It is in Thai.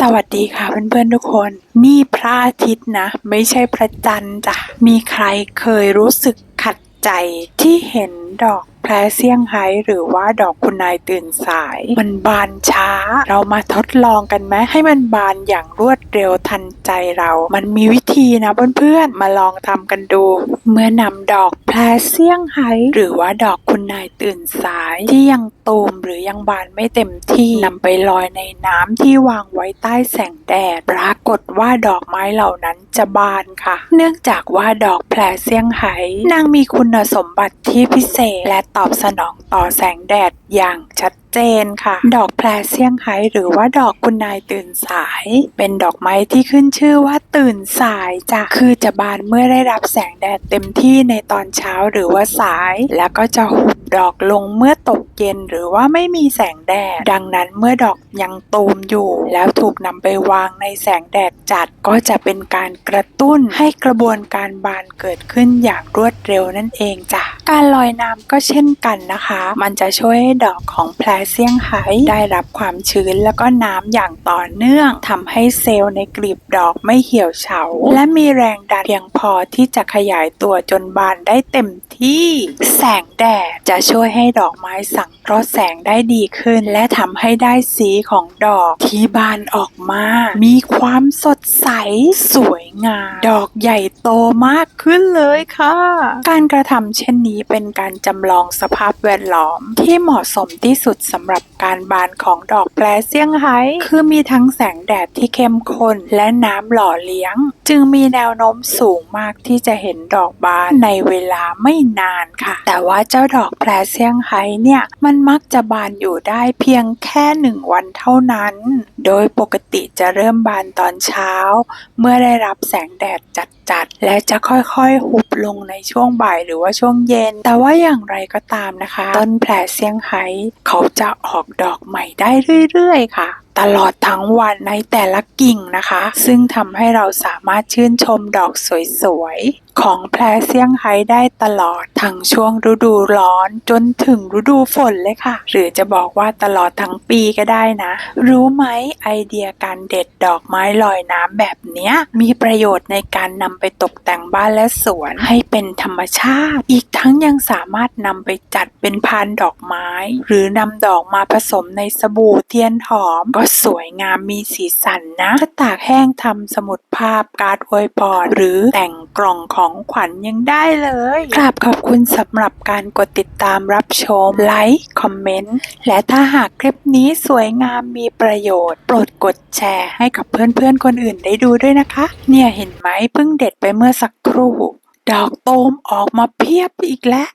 สวัสดีค่ะเพื่อนๆทุกคน นี่พระอาทิตย์นะ ไม่ใช่พระจันทร์จ้ะมีใครเคยรู้สึกขัดใจที่เห็นดอกแพรเซี่ยงไฮ้หรือว่าดอกคุณนายตื่นสาย มันบานช้า เรามาทดลองกันไหมให้มันบานอย่างรวดเร็วทันใจเรา มันมีวิธีนะเพื่อนๆมาลองทำกันดู เมื่อนำดอกแพรเซี่ยงไฮ้หรือว่าดอกคุณนายตื่นสายที่ยังตูมหรือยังบานไม่เต็มที่นำไปลอยในน้ำที่วางไว้ใต้แสงแดด ปรากฏว่าดอกไม้เหล่านั้นจะบานค่ะ เนื่องจากว่าดอกแพรเซี่ยงไฮ้นางมีคุณสมบัติที่พิเศษและตอบสนองต่อแสงแดดอย่างชัด เจนค่ะ ดอกแพรเซี่ยงไฮ้หรือว่าดอกคุณนายตื่นสาย เป็นดอกไม้ที่ขึ้นชื่อว่าตื่นสายจ้ะคือจะบานเมื่อได้รับแสงแดดเต็มที่ในตอนเช้าหรือว่าสาย แล้วก็จะหุบดอกลงเมื่อตกเย็นหรือว่าไม่มีแสงแดด ดังนั้นเมื่อดอกยังตูมอยู่ แล้วถูกนำไปวางในแสงแดดจัดก็จะเป็นการกระตุ้นให้กระบวนการบานเกิดขึ้นอย่างรวดเร็วนั่นเองจ้ะ การลอยน้ำก็เช่นกันนะคะ มันจะช่วยให้ดอกของแพรเซี่ยงไฮ้ได้รับความชื้นแล้วก็น้ำอย่างต่อเนื่องทำให้เซลล์ในกลีบดอกไม่เหี่ยวเฉา และมีแรงดันเพียงพอที่จะขยายตัวจนบานได้เต็มที่ แสงแดดจะช่วยให้ดอกไม้สังเคราะห์แสงได้ดีขึ้น และทำให้ได้สีของดอกที่บานออกมา มีความสดใส สวยงาม ดอกใหญ่โตมากขึ้นเลยค่ะ การกระทำเช่นนี้เป็นการจำลองสภาพแวดล้อม ที่เหมาะสมที่สุดสำหรับการบานของดอกแปรเซี่ยงไฮ้คือมีทั้งแสงแดดที่เข้มข้นและน้ำหล่อเลี้ยง จึงมีแนวโน้มสูงมากที่จะเห็นดอกบานในเวลาไม่นานค่ะ แต่ว่าเจ้าดอกแพรเซี่ยงไฮ้เนี่ยมันมักจะบานอยู่ได้เพียงแค่หนึ่งวันเท่านั้น โดยปกติจะเริ่มบานตอนเช้า เมื่อได้รับแสงแดดจัดๆและจะค่อยๆ หุบลงในช่วงบ่ายหรือว่าช่วงเย็นแต่ว่าอย่างไรก็ตามนะคะ ต้นแผ่เซี่ยงไฮ้เขาจะออกดอกใหม่ได้เรื่อยๆ ค่ะตลอดทั้งวันในแต่ละกิ่งนะคะ ซึ่งทำให้เราสามารถชื่นชมดอกสวยๆของแพรเซี่ยงไฮ้ได้ตลอดทั้งช่วงฤดูร้อนจนถึงฤดูฝนเลยค่ะ หรือจะบอกว่าตลอดทั้งปีก็ได้นะ รู้ไหมไอเดียการเด็ดดอกไม้ลอยน้ำแบบเนี้ยมีประโยชน์ในการนำไปตกแต่งบ้านและสวนให้เป็นธรรมชาติ อีกทั้งยังสามารถนำไปจัดเป็นพานดอกไม้ หรือนำดอกมาผสมในสบู่เทียนหอม ก็สวยงามมีสีสันนะถ้าตากแห้งทำสมุดภาพการ์ดอวยพรหรือแต่งกล่องของของขวัญยังได้เลยกราบขอบคุณสำหรับการกดติดตามรับชม ไลค์ คอมเมนต์ และถ้าหากคลิปนี้สวยงามมีประโยชน์ โปรดกดแชร์ให้กับเพื่อนๆคนอื่นได้ดูด้วยนะคะ เนี่ยเห็นไหมเพิ่งเด็ดไปเมื่อสักครู่ ดอกโตมออกมาเพียบอีกแล้ว